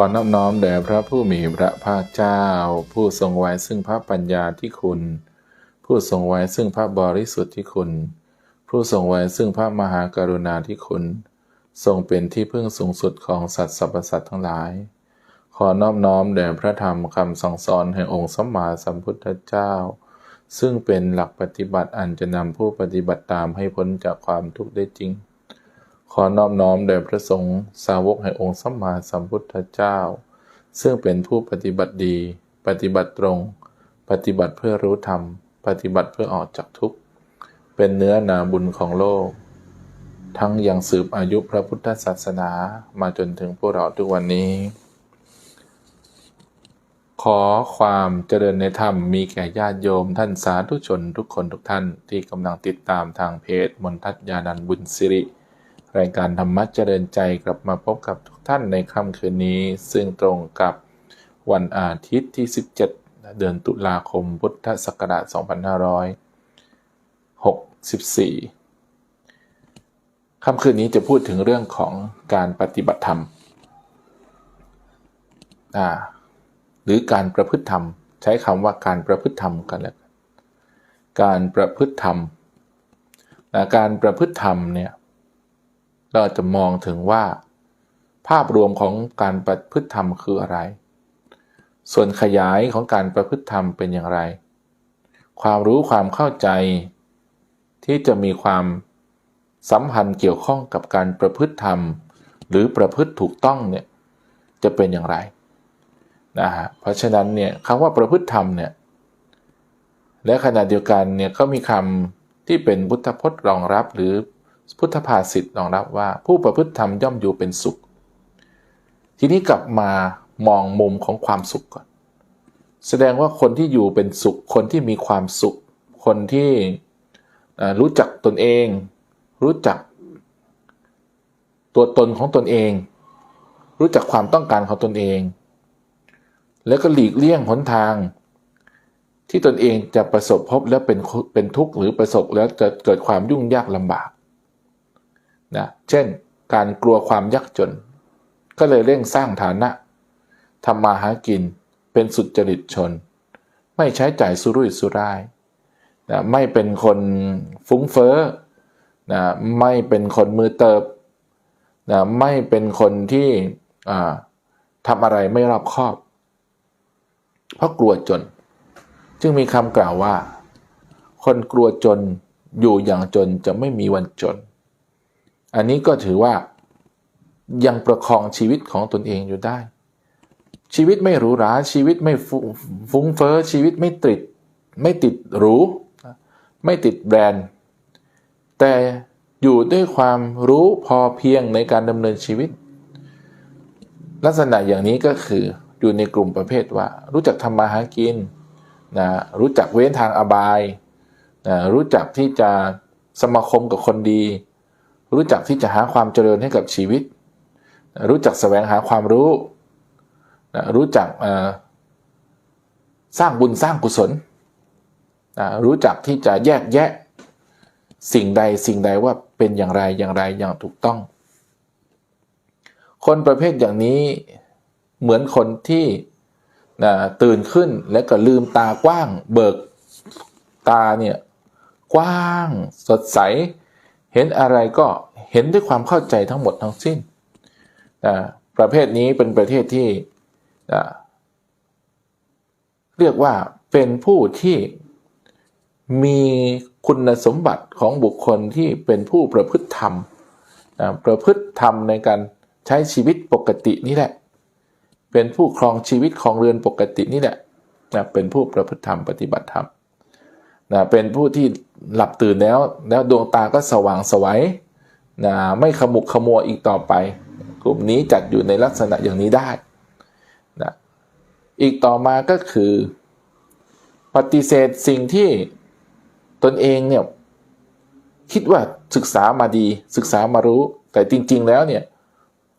อนอบน้อมแด่พระผู้มีพระภาคเจ้า ผู้ทรงไว้ซึ่งพระปัญญาที่คุณ ผู้ทรงไว้ซึ่งพระบริสุทธิ์ที่คุณ ผู้ทรงไว้ซึ่งพระมหากรุณาที่คุณ ทรงเป็นที่พึ่งสูงสุดของสัตว์สรรพสัตว์ทั้งหลาย ขอนอบน้อมแด่พระธรรมคำสั่งสอนแห่งองค์สัมมาสัมพุทธเจ้า ซึ่งเป็นหลักปฏิบัติอันจะนำผู้ปฏิบัติตามให้พ้นจากความทุกข์ได้จริง ขอนอบน้อมแด่พระสงฆ์สาวกแห่งองค์สัมมาสัมพุทธเจ้า ซึ่งเป็นผู้ปฏิบัติดี ปฏิบัติตรง ปฏิบัติเพื่อรู้ธรรม ปฏิบัติเพื่อออกจากทุกข์ เป็นเนื้อนาบุญของโลก ทั้งยังสืบอายุพระพุทธศาสนามาจนถึงพวกเราทุกวันนี้ ขอความเจริญในธรรมมีแก่ญาติโยมท่านสาธุชนทุกคนทุกท่านที่กำลังติดตามทางเพจมนทัศญานันบุญสิริ รายการธรรมะเจริญใจกลับมาพบกับทุกท่านในค่ำคืนนี้ ซึ่งตรงกับวันอาทิตย์ที่ 17 เดือนตุลาคมพุทธศักราช 2564 ค่ำคืนนี้จะพูดถึงเรื่องของการปฏิบัติธรรม หรือการประพฤติธรรม ใช้คำว่าการประพฤติธรรมกันแล้วการประพฤติธรรม การประพฤติธรรมเนี่ย เราจะมองถึงว่า ภาพรวมของการประพฤติธรรมคืออะไร ส่วนขยายของการประพฤติธรรมเป็นอย่างไร ความรู้ความเข้าใจ ที่จะมีความสัมพันธ์เกี่ยวข้องกับการประพฤติธรรม หรือประพฤติถูกต้องเนี่ยจะเป็นอย่างไรนะฮะเพราะฉะนั้นเนี่ยคำว่าประพฤติธรรมเนี่ยและขณะเดียวกันเนี่ยก็มีคำที่เป็นพุทธพจน์รองรับหรือ พุทธภาษิตรองรับว่าผู้ประพฤติธรรมย่อมอยู่เป็นสุข ทีนี้กลับมามองมุมของความสุขก่อน แสดงว่าคนที่อยู่เป็นสุข คนที่มีความสุข คนที่รู้จักตนเอง รู้จัก ตัวตนของตนเอง รู้จักความต้องการของตนเอง แล้วก็หลีกเลี่ยงหนทางที่ตนเองจะประสบพบแล้วเป็นเป็นทุกข์หรือประสบแล้วจะเกิดความยุ่งยากลำบาก นะเช่น การกลัวความยากจน ก็เลยเร่งสร้างฐานะทำมาหากินเป็นสุจริตชน ไม่ใช้จ่ายสุรุ่ยสุร่ายนะไม่เป็นคนฟุ้งเฟ้อนะไม่เป็นคนมือเติบนะไม่เป็นคนที่ทำอะไรไม่รอบคอบ เพราะกลัวจน จึงมีคำกล่าวว่า คนกลัวจนอยู่อย่างจนจะไม่มีวันจน อันนี้ก็ถือว่ายังประคองชีวิตของตนเองอยู่ได้ ชีวิตไม่หรูหราชีวิตไม่ฟุ้งเฟอ้อชีวิตไม่ติดไม่ติดหรูไม่ติดแบรนด์ แต่อยู่ด้วยความรู้พอเพียงในการดำเนินชีวิต ลักษณะอย่างนี้ก็คืออยู่ในกลุ่มประเภทว่า รู้จักทำมาหากินนะรู้จักเว้นทางอบายนะรู้จักที่จะสมาคมกับคนดี รู้จักที่จะหาความเจริญให้กับชีวิต รู้จักแสวงหาความรู้ รู้จักสร้างบุญสร้างกุศล รู้จักที่จะแยกแยะสิ่งใดสิ่งใดว่าเป็นอย่างไรอย่างไรอย่างถูกต้อง คนประเภทอย่างนี้เหมือนคนที่ตื่นขึ้นแล้วก็ลืมตากว้าง เบิกตาเนี่ยกว้างสดใส เห็นอะไรก็เห็นด้วยความเข้าใจทั้งหมดทั้งสิ้นนะประเภทนี้เป็นประเภทที่นะเรียกว่าเป็นผู้ที่มีคุณสมบัติของบุคคลที่เป็นผู้ประพฤติธรรมนะประพฤติธรรมในการใช้ชีวิตปกตินี่แหละ เป็นผู้ครองชีวิตของเรือนปกตินี่แหละนะเป็นผู้ประพฤติธรรมปฏิบัติธรรมนะเป็นผู้ที่ หลับตื่นแล้ว แล้วดวงตาก็สว่างสวัยนะไม่ขมุกขมัวอีกต่อไป กลุ่มนี้จัดอยู่ในลักษณะอย่างนี้ได้นะอีกต่อมาก็คือ ปฏิเสธสิ่งที่ตนเองเนี่ยคิดว่าศึกษามาดีศึกษามารู้ แต่จริง ๆ แล้วเนี่ย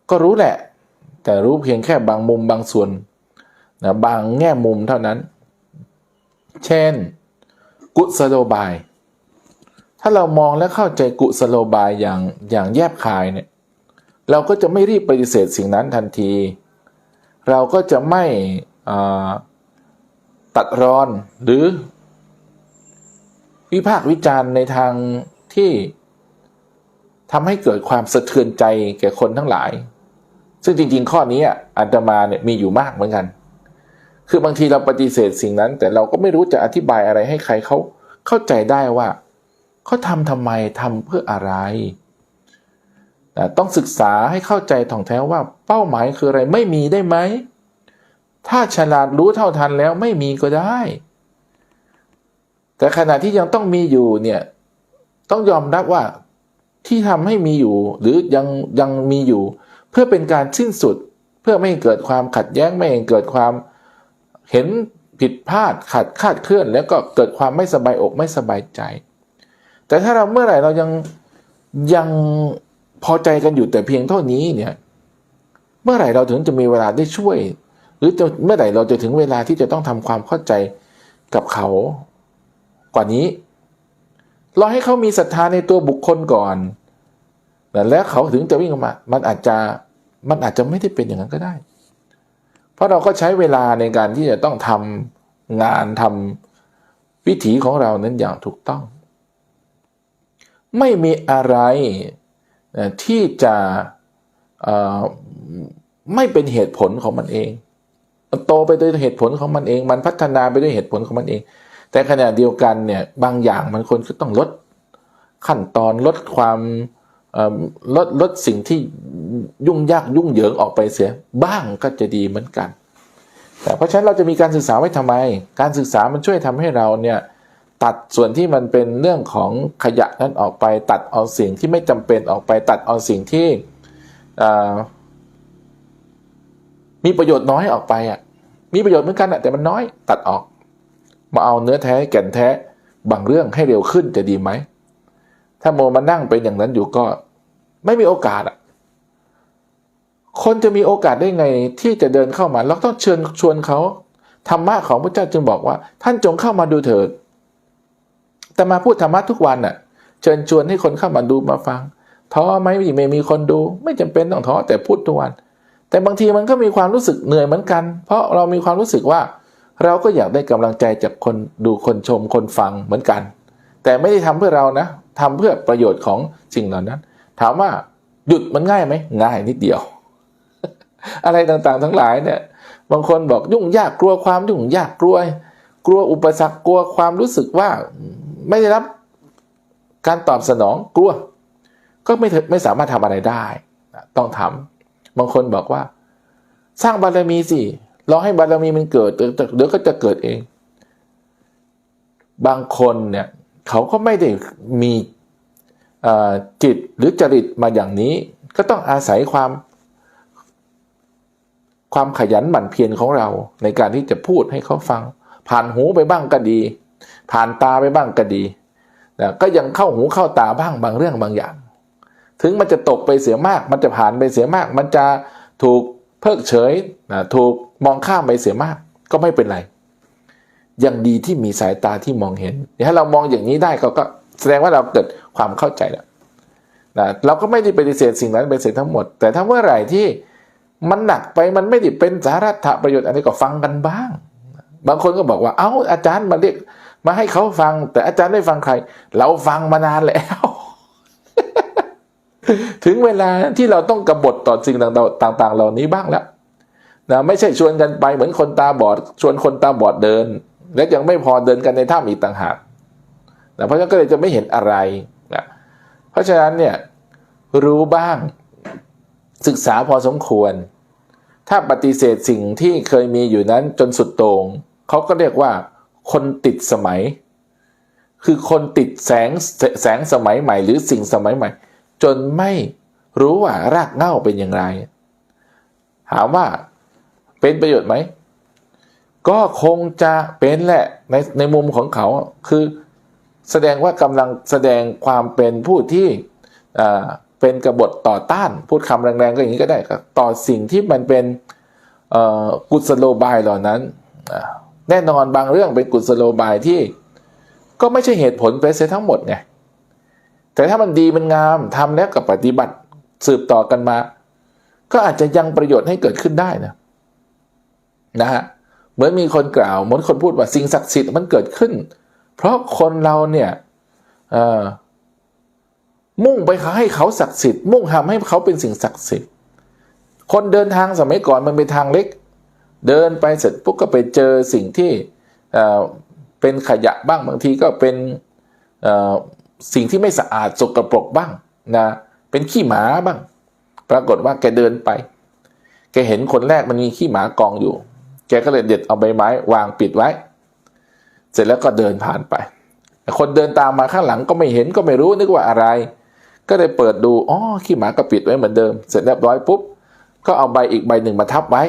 ก็รู้แหละ แต่รู้เพียงแค่บางมุมบางส่วนนะบางแง่มุมเท่านั้น เช่น กุศโลบาย ถ้าเรามองและเข้าใจกุศโลบายอย่างอย่างแยบคายเนี่ย เราก็จะไม่รีบปฏิเสธสิ่งนั้นทันที เราก็จะไม่ตัดรอนหรือ วิพากษ์วิจารณ์ในทางที่ทำให้เกิดความสะเทือนใจแก่คนทั้งหลาย ซึ่งจริง ๆ ข้อนี้อะอาตมาเนี่ยมีอยู่มากเหมือนกัน คือบางทีเราปฏิเสธสิ่งนั้น แต่เราก็ไม่รู้จะอธิบายอะไรให้ใครเขาเข้าใจได้ว่า เขาทำทำไมทำเพื่ออะไรต้องศึกษาให้เข้าใจถ่องแท้ว่าเป้าหมายคืออะไรไม่มีได้ไหม ถ้าฉลาดรู้เท่าทันแล้วไม่มีก็ได้ แต่ขณะที่ยังต้องมีอยู่เนี่ยต้องยอมรับว่าที่ทำให้มีอยู่ หรือยังยังมีอยู่ เพื่อเป็นการสิ้นสุดเพื่อไม่ให้เกิดความขัดแย้งไม่ให้เกิดความเห็นผิดพลาดขัดคาดเคลื่อน แล้วก็เกิดความไม่สบายอกไม่สบายใจ แต่ถ้าเราเมื่อไหร่เรายังยังพอใจกันอยู่แต่เพียงเท่านี้เนี่ย เมื่อไหร่เราถึงจะมีเวลาได้ช่วย หรือจะเมื่อไหร่เราจะถึงเวลาที่จะต้องทำความเข้าใจกับเขากว่านี้ เราให้เขามีศรัทธาในตัวบุคคลก่อนแล้วเขาถึงจะวิ่งออกมา มันอาจจะมันอาจจะไม่ได้เป็นอย่างนั้นก็ได้ เพราะเราก็ใช้เวลาในการที่จะต้องทำงานทำวิถีของเรานั้นอย่างถูกต้อง ไม่มีอะไรที่จะไม่เป็นเหตุผลของมันเองมันโตไปด้วยเหตุผลของมันเอง มันพัฒนาไปด้วยเหตุผลของมันเอง แต่ขณะเดียวกันเนี่ยบางอย่างมันคนก็ต้องลดขั้นตอนลดความลดลดสิ่งที่ยุ่งยากยุ่งเหยิงออกไปเสียบ้างก็จะดีเหมือนกัน แต่เพราะฉะนั้นเราจะมีการศึกษาไว้ทำไม การศึกษามันช่วยทำให้เราเนี่ย ตัดส่วนที่มันเป็นเรื่องของขยะนั้นออกไป ตัดเอาสิ่งที่ไม่จำเป็นออกไป ตัดเอาสิ่งที่มีประโยชน์น้อยออกไปอะ มีประโยชน์เหมือนกันอะแต่มันน้อยตัดออก มาเอาเนื้อแท้แก่นแท้บางเรื่องให้เร็วขึ้นจะดีไหม ถ้าโมมานั่งเป็นอย่างนั้นอยู่ก็ไม่มีโอกาสอะ คนจะมีโอกาสได้ไงที่จะเดินเข้ามา เราต้องเชิญชวนเขาธรรมะของพระเจ้าจึงบอกว่า ท่านจงเข้ามาดูเถิด แต่มาพูดธรรมะทุกวันน่ะ เชิญชวนให้คนเข้ามาดูมาฟังท้อไหมไม่มีคนดู ไม่จำเป็นต้องท้อแต่พูดทุกวัน แต่บางทีมันก็มีความรู้สึกเหนื่อยเหมือนกัน เพราะเรามีความรู้สึกว่า เราก็อยากได้กำลังใจจากคนดูคนชมคนฟังเหมือนกัน แต่ไม่ได้ทำเพื่อเรานะทำเพื่อประโยชน์ของสิ่งเหล่านั้น ถามว่าหยุดมันง่ายไหมง่ายนิดเดียว อะไรต่างๆ ทั้งหลายเนี่ย บางคนบอกยุ่งยากกลัวความยุ่งยากกลัวกลัวอุปสรรคกลัวความรู้สึกว่า ไม่ได้รับการตอบสนองกลัว ก็ไม่ไม่สามารถทำอะไรได้ต้องทำบางคนบอกว่า สร้างบารมีสิรอให้บารมีมันเกิดเดี๋ยวก็จะเกิดเอง บางคนเนี่ยเขาก็ไม่ได้มีจิตหรือจริตมาอย่างนี้ ก็ต้องอาศัยความ ความขยันหมั่นเพียรของเราในการที่จะพูดให้เขาฟัง ผ่านหูไปบ้างก็ดี ผ่านตาไปบ้างก็ดีนะก็ยังเข้าหูเข้าตาบ้างบางเรื่องบางอย่าง ถึงมันจะตกไปเสียมาก มันจะผ่านไปเสียมาก มันจะถูกเพิกเฉยนะถูกมองข้ามไปเสียมาก ก็ไม่เป็นไร ยังดีที่มีสายตาที่มองเห็นถ้าเรามองอย่างนี้ได้ก็ก็แสดงว่าเราเกิดความเข้าใจแล้วนะเราก็ไม่ได้ปฏิเสธสิ่งนั้นไปเสร็จทั้งหมด แต่ถ้าเมื่อไหร่ที่มันหนักไปมันไม่ได้เป็นสาระประโยชน์อันนี้ก็ฟังกันบ้าง บางคนก็บอกว่า เอ้าอาจารย์มาเรียก มาให้เขาฟัง แต่อาจารย์ได้ฟังใคร เราฟังมานานแล้ว ถึงเวลาที่เราต้องกบฏต่อสิ่งต่างๆ เหล่านี้บ้างแล้วนะไม่ใช่ชวนกันไปเหมือนคนตาบอด ชวนคนตาบอดเดิน และยังไม่พอเดินกันในถ้ำอีกต่างหากนะเพราะฉะนั้นก็เลยจะไม่เห็นอะไรนะเพราะฉะนั้นเนี่ยรู้บ้างศึกษาพอสมควร ถ้าปฏิเสธสิ่งที่เคยมีอยู่นั้นจนสุดโต่งเขาก็เรียกว่า คนติดสมัย คือคนติดแสงแสงสมัยใหม่ หรือสิ่งสมัยใหม่ จนไม่รู้ว่ารากเง้าเป็นอย่างไร ถามว่าเป็นประโยชน์ไหม ก็คงจะเป็นแหละในในมุมของเขาคือแสดงว่ากำลังแสดงความเป็นผู้ที่เป็นกบฏต่อต้าน พูดคำแรงๆ ก็อย่างนี้ก็ได้ครับต่อสิ่งที่มันเป็นกุศโลบายเหล่านั้น แน่นอนบางเรื่องเป็นกุศโลบายที่ ก็ไม่ใช่เหตุผลไปเสียทั้งหมดไงแต่ถ้ามันดีมันงามทำแล้วกับปฏิบัติสืบต่อกันมา ก็อาจจะยังประโยชน์ให้เกิดขึ้นได้นะนะฮะเหมือนมีคนกล่าวเหมือนคนพูดว่าสิ่งศักดิ์สิทธิ์มันเกิดขึ้น เพราะคนเราเนี่ยมุ่งไปให้เขาศักดิ์สิทธิ์มุ่งทำให้เขาเป็นสิ่งศักดิ์สิทธิ์ คนเดินทางสมัยก่อนมันเป็นทางเล็ก เดินไปเสร็จปุ๊บก็ไปเจอสิ่งที่เป็นขยะบ้างบางทีก็เป็นสิ่งที่ไม่สะอาดสกปรกบ้างนะเป็นขี้หมาบ้าง ปรากฏว่าแกเดินไป แกเห็นคนแรกมันมีขี้หมากองอยู่ แกก็เลยเด็ดเอาใบไม้ วางปิดไว้ เสร็จแล้วก็เดินผ่านไป คนเดินตามมาข้างหลังก็ไม่เห็นก็ไม่รู้นึกว่าอะไร ก็เลยเปิดดูอ๋อขี้หมาก็ปิดไว้เหมือนเดิม เสร็จเรียบร้อยปุ๊บก็เอาใบอีกใบหนึ่งมาทับไว้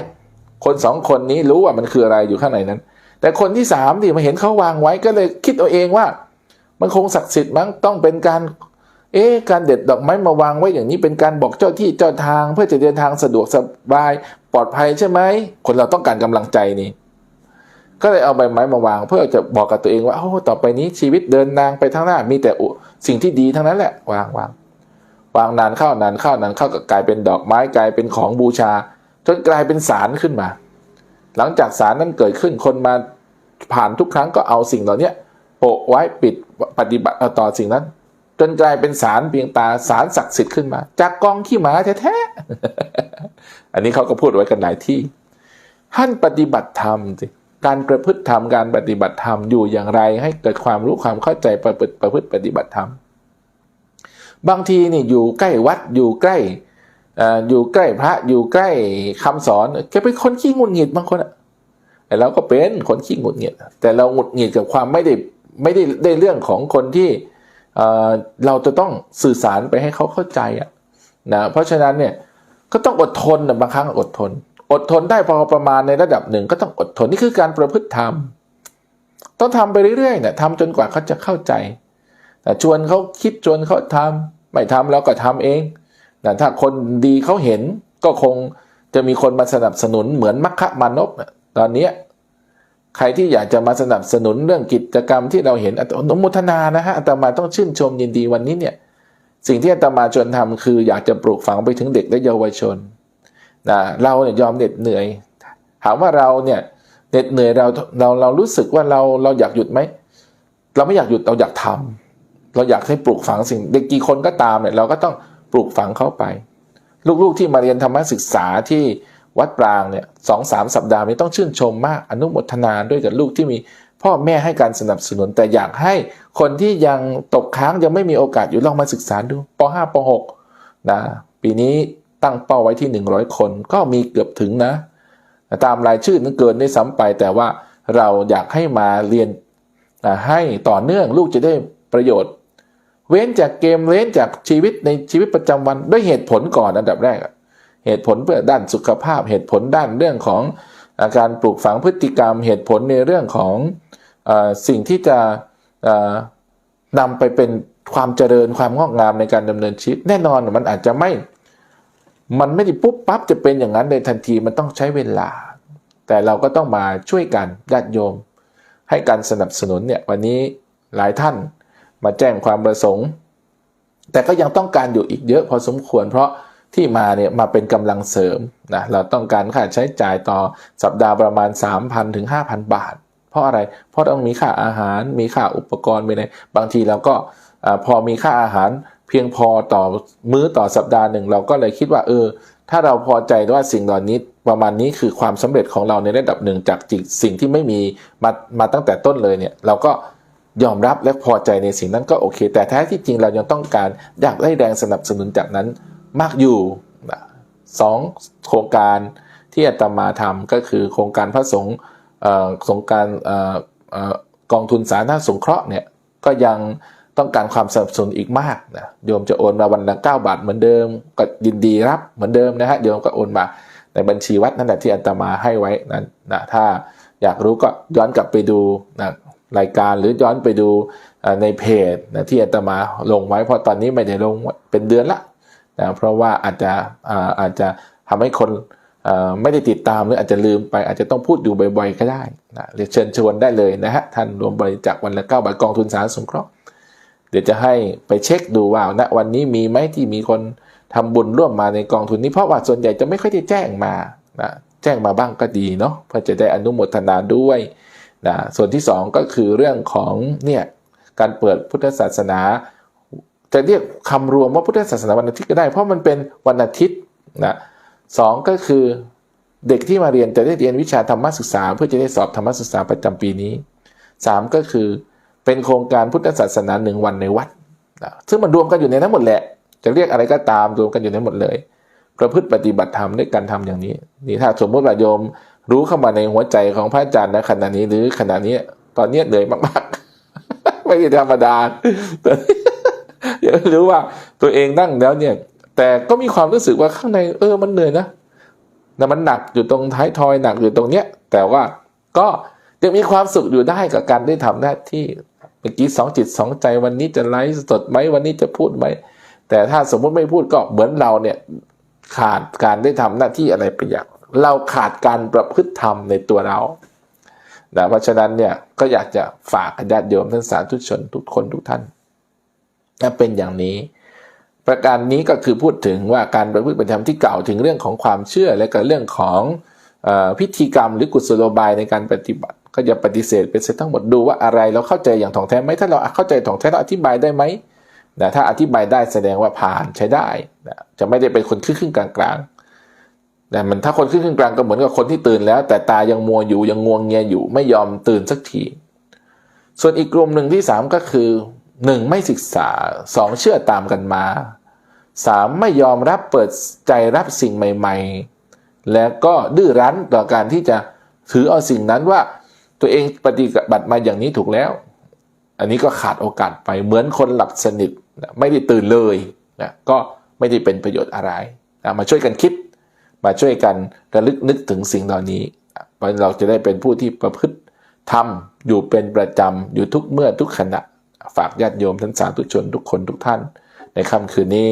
คนสองคนนี้รู้ว่ามันคืออะไรอยู่ข้างในนั้น แต่คนที่สามที่มาเห็นเขาวางไว้ก็เลยคิดเอาเองว่า มันคงศักดิ์สิทธิ์มั้งต้องเป็นการ เอ๊ะการเด็ดดอกไม้มาวางไว้อย่างนี้เป็นการบอกเจ้าที่เจ้าทาง เพื่อจะเดินทางสะดวกสบายปลอดภัยใช่ไหมคนเราต้องการกำลังใจนี่ก็เลยเอาใบไม้มาวาง เพื่อจะบอกกับตัวเองว่าโอ้ต่อไปนี้ชีวิตเดินนางไปข้างหน้ามีแต่สิ่งที่ดีทั้งนั้นแหละวางวางวางนานเข้านานเข้านานเข้าก็กลายเป็นดอกไม้กลายเป็นของบูชา จนกลายเป็นสารขึ้นมา หลังจากสารนั้นเกิดขึ้นคนมาผ่านทุกครั้งก็เอาสิ่งเหล่านี้โปะไว้ปิดปฏิบัติต่อสิ่งนั้น จนกลายเป็นสารเพียงตาสารศักดิ์สิทธิ์ขึ้นมา จากกองขี้หมาแท้ๆอันนี้เขาก็พูดไว้กันหลายที่ท่านปฏิบัติธรรมสิการประพฤติธรรมการปฏิบัติธรรมอยู่อย่างไร ให้เกิดความรู้ความเข้าใจประพฤติประพฤติปฏิบัติธรรม บางทีนี่อยู่ใกล้วัดอยู่ใกล้ อยู่ใกล้พระอยู่ใกล้คำสอนแกเป็นคนขี้งุดหงิดบางคนอะแต่เราก็เป็นคนขี้งุดหงิด แต่เราหงุดหงิดกับความไม่ได้ไม่ได้ได้เรื่องของคนที่เราจะต้องสื่อสารไปให้เขาเข้าใจอะนะเพราะฉะนั้นเนี่ยก็ต้องอดทนนะบางครั้งอดทน อดทนได้พอประมาณในระดับหนึ่ง ก็ต้องอดทนนี่คือการประพฤติธรรมต้องทำไปเรื่อยๆเนี่ยทำจนกว่าเขาจะเข้าใจแต่ชวนเขาคิดชวนเขาทำไม่ทำแล้วก็ทำเอง นะถ้าคนดีเขาเห็นก็คงจะมีคนมาสนับสนุนเหมือนมัคคะมานพนะตอนเนี้ยใครที่อยากจะมาสนับสนุนเรื่องกิจกรรมที่เราเห็นอนุโมทนานะฮะอาตมาต้องชื่นชมยินดีวันนี้เนี่ยสิ่งที่อาตมาชวนทำคืออยากจะปลูกฝังไปถึงเด็กและเยาวชนนะเราเนี่ยยอมเหน็ดเหนื่อย ถามว่าเราเนี่ยเหน็ดเหนื่อยเราเราเรารู้สึกว่าเราเราอยากหยุดไหมเราไม่อยากหยุดเราอยากทำเราอยากให้ปลูกฝังสิ่งเด็กกี่คนก็ตามเนี่ยเราก็ต้อง ปลูกฝังเข้าไป ลูกๆที่มาเรียนธรรมศึกษาที่วัดปรางเนี่ยสองสามสัปดาห์นี้ต้องชื่นชมมากอนุโมทนาด้วยกับลูกที่มีพ่อแม่ให้การสนับสนุน แต่อยากให้คนที่ยังตกค้างยังไม่มีโอกาสอยู่ลองมาศึกษาดูป .5 ป .6 นะปีนี้ตั้งเป้าไว้ที่ 100 คนก็มีเกือบถึงนะ ตามรายชื่อนั้นเกินได้ซ้ำไป แต่ว่าเราอยากให้มาเรียนให้ต่อเนื่องลูกจะได้ประโยชน์ เว้นจากเกมเว้นจากชีวิตในชีวิตประจำวันด้วยเหตุผลก่อนอันดับแรก เหตุผลเพื่อด้านสุขภาพ เหตุผลด้านเรื่องของอาการปลูกฝังพฤติกรรม เหตุผลในเรื่องของอสิ่งที่จะเอ่อนำไปเป็นความเจริญความงอกงามในการดำเนินชีวิตแน่นอนมันอาจจะไม่ มันไม่ได้ปุ๊บปั๊บจะเป็นอย่างนั้นในทันทีมันต้องใช้เวลา แต่เราก็ต้องมาช่วยกันญาติโยม ให้การสนับสนุนเนี่ยวันนี้หลายท่าน มาแจ้งความประสงค์ แต่ก็ยังต้องการอยู่อีกเยอะพอสมควร เพราะที่มาเนี่ยมาเป็นกำลังเสริมนะเราต้องการค่าใช้จ่ายต่อสัปดาห์ประมาณ 3,000ถึง5,000 บาท เพราะอะไร เพราะต้องมีค่าอาหาร มีค่าอุปกรณ์ไปเลยบางทีเราก็พอมีค่าอาหารเพียงพอต่อมื้อต่อสัปดาห์หนึ่งเราก็เลยคิดว่าเออ ถ้าเราพอใจว่าสิ่งเหล่านี้ประมาณนี้คือความสำเร็จของเราในระดับหนึ่งจากจิตสิ่งที่ไม่มีมามาตั้งแต่ต้นเลยเนี่ยเราก็ ยอมรับและพอใจในสิ่งนั้นก็โอเค แต่แท้ที่จริงเรายังต้องการอยากได้แรงสนับสนุนจากนั้นมากอยู่สองโครงการที่อาตมาทำก็คือโครงการพระสงฆ์เอ่อโครงการออกองทุนสาธารณสงเคราะห์เนี่ยก็ยังต้องการความสนับสนุนอีกมากนะโยมจะโอนมาวันละ9บาทเหมือนเดิมก็ยินดีรับเหมือนเดิมนะฮะโยมก็โอนมาในบัญชีวัดนั่นแหละที่อาตมาให้ไว้นั้นนะถ้าอยากรู้ก็ย้อนกลับไปดูนะ รายการหรือย้อนไปดูในเพจนะที่อาตมาลงไว้เพราะตอนนี้ไม่ได้ลงเป็นเดือนละนะเพราะว่าอาจจะอาอาจจะทำให้คนไม่ได้ติดตามหรืออาจจะลืมไป อาจจะต้องพูดอยู่บ่อยๆก็ได้นะเรียนเชิญชวนได้เลยนะฮะท่านรวมบริจาควันละเก้าบาทกองทุนสารสงเคราะห์เดี๋ยวจะให้ไปเช็คดูว่าณวันนี้มีไหมที่มีคนทำบุญร่วมมาในกองทุนนี้เพราะว่าส่วนใหญ่จะไม่ค่อยได้แจ้งมานะแจ้งมาบ้างก็ดีเนาะเพื่อจะได้อนุโมทนาด้วย นะส่วนที่สองก็คือเรื่องของเนี่ยการเปิดพุทธศาสนา จะเรียกคำรวมว่าพุทธศาสนาวันอาทิตย์ก็ได้ เพราะมันเป็นวันอาทิตย์นะสองก็คือเด็กที่มาเรียนจะได้เรียนวิชาธรรมศึกษา เพื่อจะได้สอบธรรมศึกษาประจำปีนี้สามก็คือเป็นโครงการพุทธศาสนาหนึ่งวันในวัดนะซึ่งมันรวมกันอยู่ในนั้นหมดแหละ จะเรียกอะไรก็ตามรวมกันอยู่ในหมดเลยประพฤติปฏิบัติธรรมด้วยการทำอย่างนี้นี่ถ้าสมมติว่าโยม รู้เข้ามาในหัวใจของพระอาจารย์ในขณะนี้หรือขณะนี้ ตอนเนี้ยเหนื่อยมากๆ ไม่ธรรมดาแต่อยากรู้ว่าตัวเองนั่งแล้วเนี่ย แต่ก็มีความรู้สึกว่าข้างในเออมันเหนื่อยนะแต่มันหนักอยู่ตรงท้ายทอยหนักอยู่ตรงเนี้ย แต่ว่าก็ยังมีความสุขอยู่ได้กับการได้ทำหน้าที่เมื่อกี้สองจิตสองใจวันนี้จะไลฟ์สดไหมวันนี้จะพูดไหมแต่ถ้าสมมุติไม่พูดก็เหมือนเราเนี่ยขาดการได้ทำหน้าที่อะไรไปอย่าง เราขาดการประพฤติธรรมในตัวเรานะเพราะฉะนั้นเนี่ยก็อยากจะฝากญาติโยมท่านสาธุชนทุกคนทุกท่านนะเป็นอย่างนี้ ประการนี้ก็คือพูดถึงว่าการประพฤติปฏิธรรมที่กล่าวถึงเรื่องของความเชื่อและก็เรื่องของอพิธีกรรมหรือกุศโลบายในการปฏิบัติ ก็จะปฏิเสธไปเสียทั้งหมดดูว่าอะไรเราเข้าใจอย่างถ่องแท้ไหมถ้าเราเข้าใจถ่องแท้เราอธิบายได้ไหมนะถ้าอธิบายได้แสดงว่าผ่านใช้ได้นะจะไม่ได้เป็นคนครึ่งๆกลาง นะมันถ้าคนครึ่งๆกลางก็เหมือนกับคนที่ตื่นแล้ว แต่ตายังมัวอยู่ยังงวงเงียอยู่ไม่ยอมตื่นสักทีส่วนอีกกลุ่มหนึ่งที่สามก็คือหนึ่งไม่ศึกษาสองเชื่อตามกันมาสามไม่ยอมรับเปิดใจรับสิ่งใหม่ ๆ แล้วก็ดื้อรั้นต่อการที่จะถือเอาสิ่งนั้นว่า ตัวเองปฏิบัติมาอย่างนี้ถูกแล้ว อันนี้ก็ขาดโอกาสไปเหมือนคนหลับสนิทไม่ได้ตื่นเลยนะก็ไม่ได้เป็นประโยชน์อะไรนะมาช่วยกันคิด มาช่วยกันระลึกนึกถึงสิ่งเหล่านี้เราะเราจะได้เป็นผู้ที่ประพฤติทำอยู่เป็นประจำอยู่ทุกเมื่อทุกขณะ ฝากญาติโยมท่านสาธุชนทุกคนทุกท่าน ในค่ำคืนนี้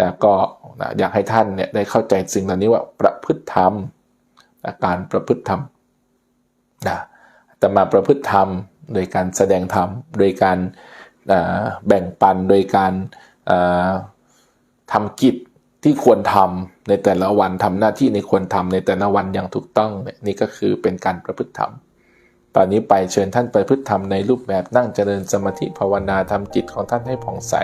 นะก็นะอยากให้ท่านเนี่ยได้เข้าใจสิ่งเหล่านี้ว่าประพฤติธรรมนะการประพฤติธรรมนะแต่มาประพฤติธรรมโดยการแสดงธรรม โดยการแบ่งปัน โดยการทำกิจ ที่ควรทำในแต่ละวันทำหน้าที่ในควรทำในแต่ละวันอย่างถูกต้องเนี่ยนี่ก็คือเป็นการประพฤติธรรม ตอนนี้ไปเชิญท่านไปพฤติธรรมในรูปแบบนั่งเจริญสมาธิภาวนาทำจิตของท่านให้ผ่องใส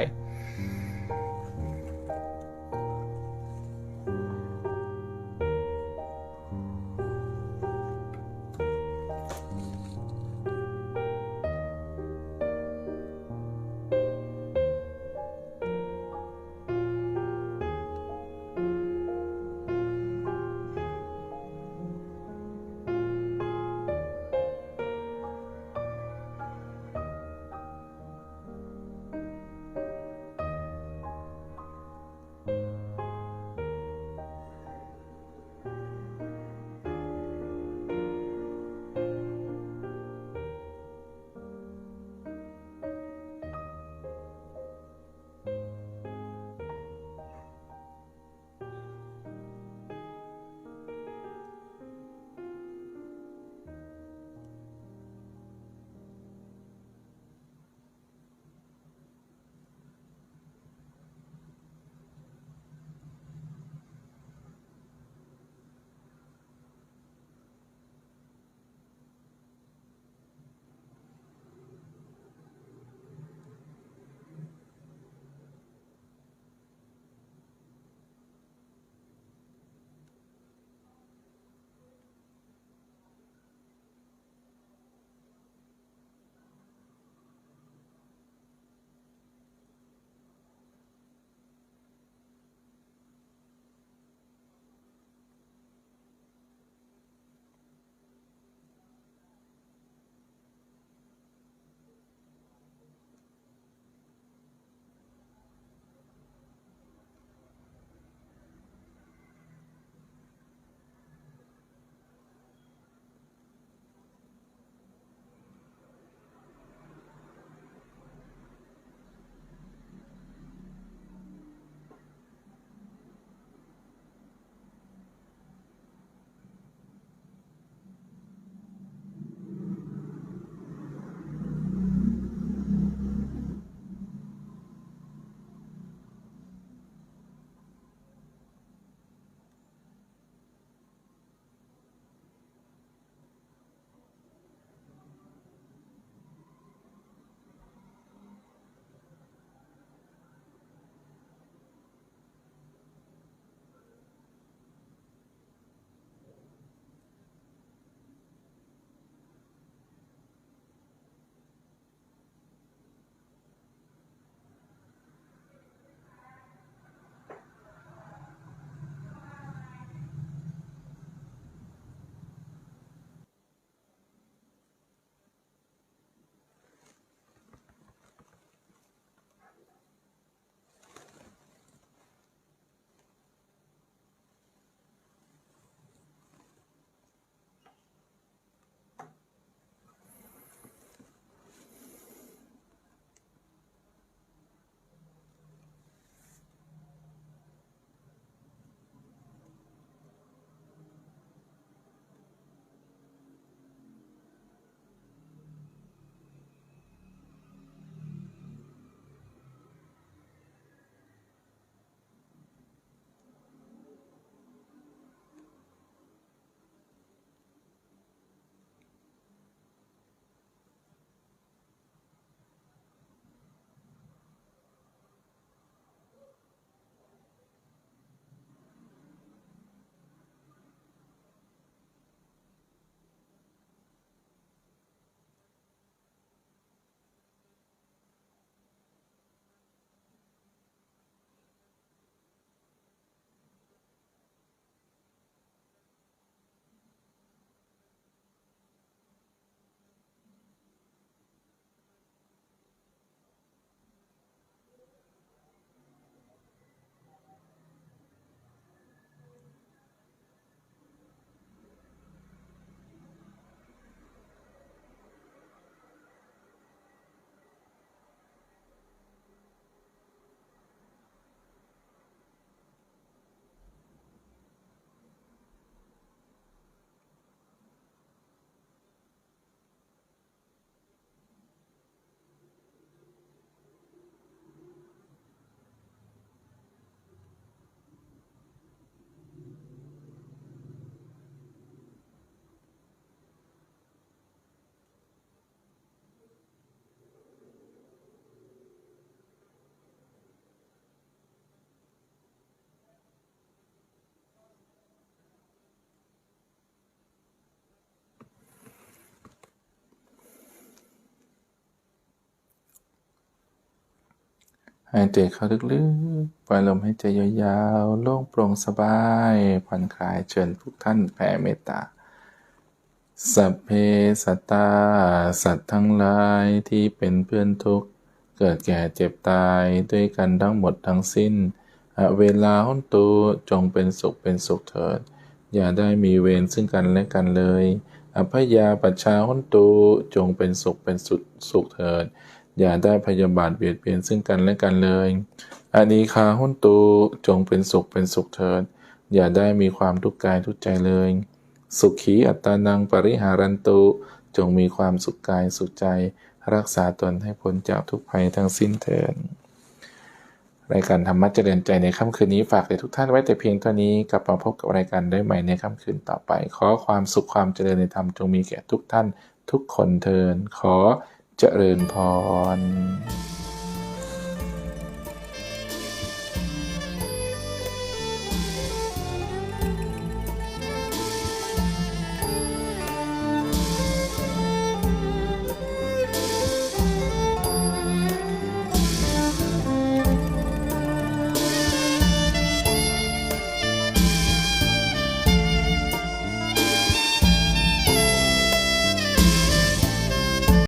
หายใจเข้าลึกๆ ปล่อยลมหายใจยาวๆ โล่งโปร่งสบาย ผ่อนคลายเชิญทุกท่านแผ่เมตตา สัพเพสัตตา สัตว์ทั้งหลายที่เป็นเพื่อนทุกข์ เกิดแก่เจ็บตายด้วยกันทั้งหมดทั้งสิ้น เวลาหุนตูจงเป็นสุขเป็นสุขเถิด อย่าได้มีเวรซึ่งกันและกันเลย อภยาปัชชาหุนตูจงเป็นสุขเป็นสุขสุขเถิด อย่าได้พยาบาทเบียดเบียนซึ่งกันและกันเลยอานีคาหุนตูจงเป็นสุขเป็นสุขเถิด อย่าได้มีความทุกข์กายทุกใจเลย สุขีอัตตานังปริหารันตุจงมีความสุขกายสุขใจ รักษาตนให้พ้นจากทุกภัยทั้งสิ้นเถิดรายการธรรมะเจริญใจในค่ำคืนนี้ฝากแต่ทุกท่านไว้แต่เพียงเท่านี้กลับมาพบกับรายการได้ใหม่ในค่ำคืนต่อไป ขอความสุขความเจริญในธรรมจงมีแก่ทุกท่านทุกคนเทินขอ เจริญพร